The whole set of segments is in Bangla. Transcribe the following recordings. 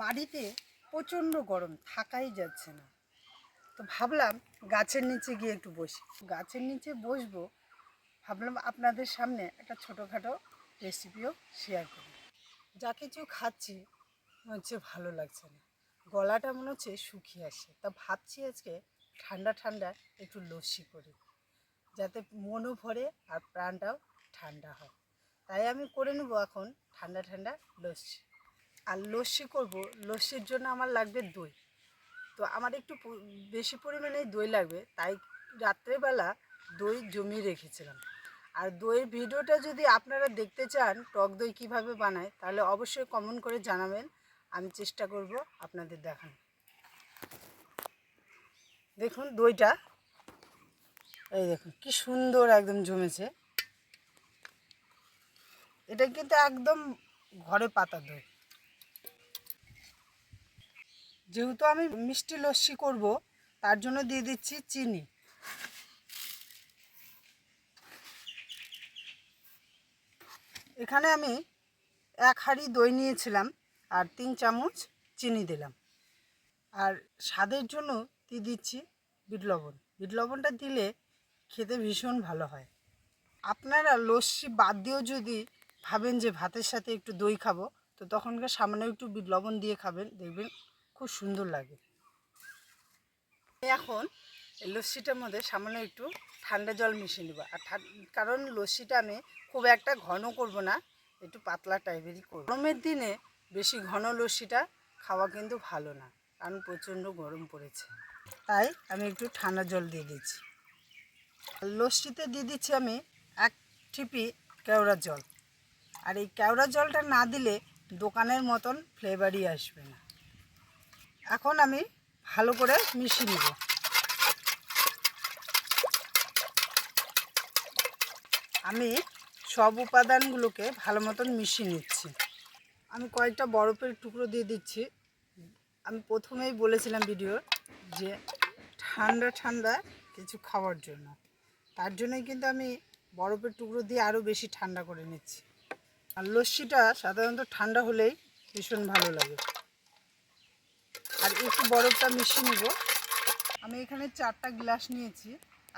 বাড়িতে প্রচণ্ড গরম, থাকাই যাচ্ছে না। তো ভাবলাম গাছের নিচে গিয়ে একটু বসি। গাছের নিচে বসবো, ভাবলাম আপনাদের সামনে একটা ছোটোখাটো রেসিপিও শেয়ার করি। যা কিছু খাচ্ছি, মনে হচ্ছে ভালো লাগছে না। গলাটা মনে হচ্ছে শুকিয়ে আসে তা ভাবছি আজকে ঠান্ডা ঠান্ডা একটু লস্যি করি, যাতে মনও ভরে আর প্রাণটাও ঠান্ডা হয়। তাই আমি করে নেব এখন ঠান্ডা ঠান্ডা লস্যি। আর লস্যি করব, লস্যির জন্য আমার লাগবে দই। তো আমার একটু বেশি পরিমাণে দই লাগবে, তাই রাত্রেবেলা দই জমিয়ে রেখেছিলাম। আর দইয়ের ভিডিওটা যদি আপনারা দেখতে চান, টক দই কীভাবে বানায়, তাহলে অবশ্যই কমেন্ট করে জানাবেন, আমি চেষ্টা করব আপনাদের দেখান দেখুন দইটা, এই দেখুন কি সুন্দর একদম জমেছে। এটা কিন্তু একদম ঘরে পাতা দই। যেহেতু আমি মিষ্টি লস্যি করব, তার জন্য দিয়ে দিচ্ছি চিনি। এখানে আমি এক হাঁড়ি দই নিয়েছিলাম আর তিন চামচ চিনি দিলাম। আর স্বাদের জন্য দিয়ে দিচ্ছি বিট লবণ। বিট লবণটা দিলে খেতে ভীষণ ভালো হয়। আপনারা লস্যি বাদ দিয়েও যদি ভাবেন যে ভাতের সাথে একটু দই খাব, তো তখনকার সামান্য একটু বিট লবণ দিয়ে খাবেন, দেখবেন খুব সুন্দর লাগে। এখন লস্যিটার মধ্যে সামান্য একটু ঠান্ডা জল মিশিয়ে নেব। আর কারণ লস্যিটা আমি খুব একটা ঘন করব না, একটু পাতলা টাইপেরই করব। গরমের দিনে বেশি ঘন লস্যিটা খাওয়া কিন্তু ভালো না, কারণ প্রচণ্ড গরম পড়েছে। তাই আমি একটু ঠান্ডা জল দিয়ে দিচ্ছি। লস্যিতে দিয়ে দিচ্ছি আমি এক ঠিপি কেওড়া জল। আর এই কেওড়া জলটা না দিলে দোকানের মতন ফ্লেভারই আসবে না। এখন আমি ভালো করে মিশিয়ে নেব। আমি সব উপাদানগুলোকে ভালো মতন মিশিয়ে নিচ্ছি। আমি কয়েকটা বরফের টুকরো দিয়ে দিচ্ছি। আমি প্রথমেই বলেছিলাম ভিডিও যে ঠান্ডা ঠান্ডা কিছু খাওয়ার জন্য। তার জন্যই কিন্তু আমি বরফের টুকরো দিয়ে আরও বেশি ঠান্ডা করে নিচ্ছি। আর লস্যিটা সাধারণত ঠান্ডা হলেই ভীষণ ভালো লাগে। আর একটু বরফটা মিশিয়ে নেব। আমি এখানে চারটা গ্লাস নিয়েছি।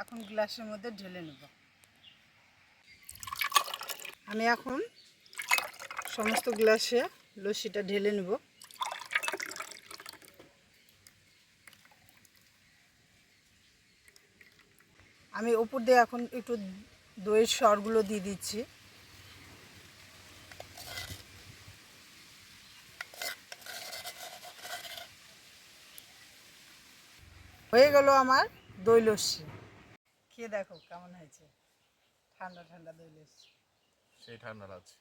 এখন গ্লাসের মধ্যে ঢেলে নেব। আমি এখন সমস্ত গ্লাসে লস্যিটা ঢেলে নেব। আমি ওপর দিয়ে এখন একটু দইয়ের সরগুলো দিয়ে দিচ্ছি। হয়ে গেল আমার দই লস্যি খেয়ে দেখো কেমন হয়েছে। ঠান্ডা ঠান্ডা দই লস্যি সেই ঠান্ডা লাগছে।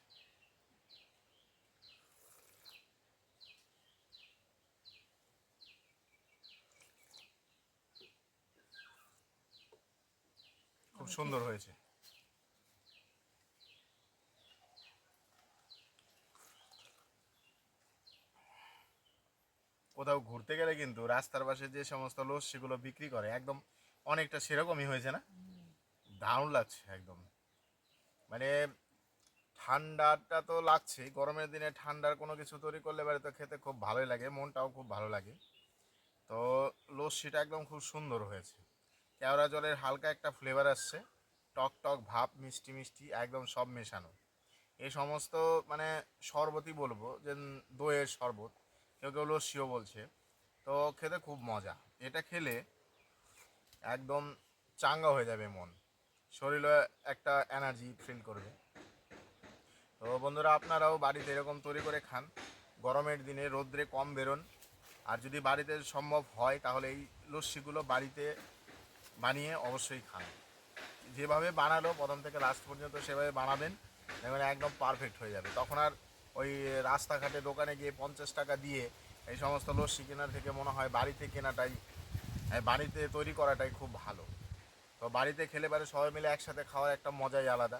খুব সুন্দর হয়েছে। কোথাও ঘুরতে গেলে কিন্তু রাস্তার পাশে যে সমস্ত লস্যিগুলো বিক্রি করে, একদম অনেকটা সেরকমই হয়েছে না? দারুণ লাগছে একদম। মানে ঠান্ডাটা তো লাগছেই, গরমের দিনে ঠান্ডার কোনো কিছু তৈরি করলে এবারে তো খেতে খুব ভালোই লাগে, মনটাও খুব ভালো লাগে। তো লস্যিটা একদম খুব সুন্দর হয়েছে। কেওড়া জলের হালকা একটা ফ্লেভার আসছে, টক টক ভাব, মিষ্টি মিষ্টি, একদম সব মেশানো। এই সমস্ত মানে শরবতই বলব, যে দইয়ের শরবত। কেউ কেউ লস্যিও বলছে। তো খেতে খুব মজা। এটা খেলে একদম চাঙ্গা হয়ে যাবে মন। শরীরে একটা এনার্জি ফিল করবে। তো বন্ধুরা, আপনারাও বাড়িতে এরকম তৈরি করে খান। গরমের দিনে রোদ্রে কম বেরোন। আর যদি বাড়িতে সম্ভব হয়, তাহলে এই লস্যিগুলো বাড়িতে বানিয়ে অবশ্যই খান। যেভাবে বানালো, প্রথম থেকে লাস্ট পর্যন্ত সেভাবে বানাবেন, দেখবেন একদম পারফেক্ট হয়ে যাবে। তখন আর ওই রাস্তাঘাটে দোকানে গিয়ে পঞ্চাশ টাকা দিয়ে এই সমস্ত লস্যি কেনার থেকে মনে হয় বাড়িতে কেনাটাই বাড়িতে তৈরি করাটাই খুব ভালো। তো বাড়িতে খেলে পারে সবাই মিলে একসাথে খাওয়ার একটা মজাই আলাদা।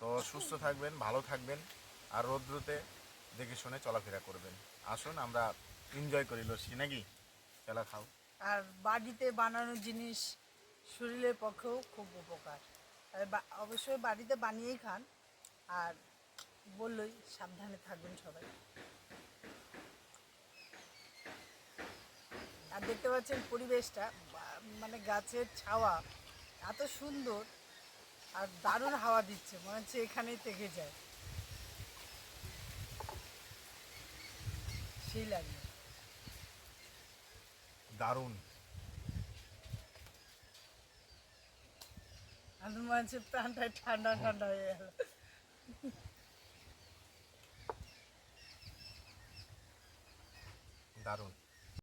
তো সুস্থ থাকবেন, ভালো থাকবেন, আর রৌদ্রতে দেখে শুনে চলাফেরা করবেন। আসুন, আমরা এনজয় করি লস্যি, নাকি? চলা খাও। আর বাড়িতে বানানো জিনিস শরীরের পক্ষেও খুব উপকার। অবশ্যই বাড়িতে বানিয়েই খান, আর বললই সাবধানে থাকবেন সবাই। আর দেখতে পাচ্ছেন পরিবেশটা মানে গাছের ছাওয়া এত সুন্দর আর দারুণ হাওয়া দিচ্ছে মনে হচ্ছে এখানেই থেকে যায়। সেই লাগল। দারুণ। আর মনে হচ্ছে প্রাণটায় ঠান্ডা ঠান্ডা হয়ে গেল। দারুণ।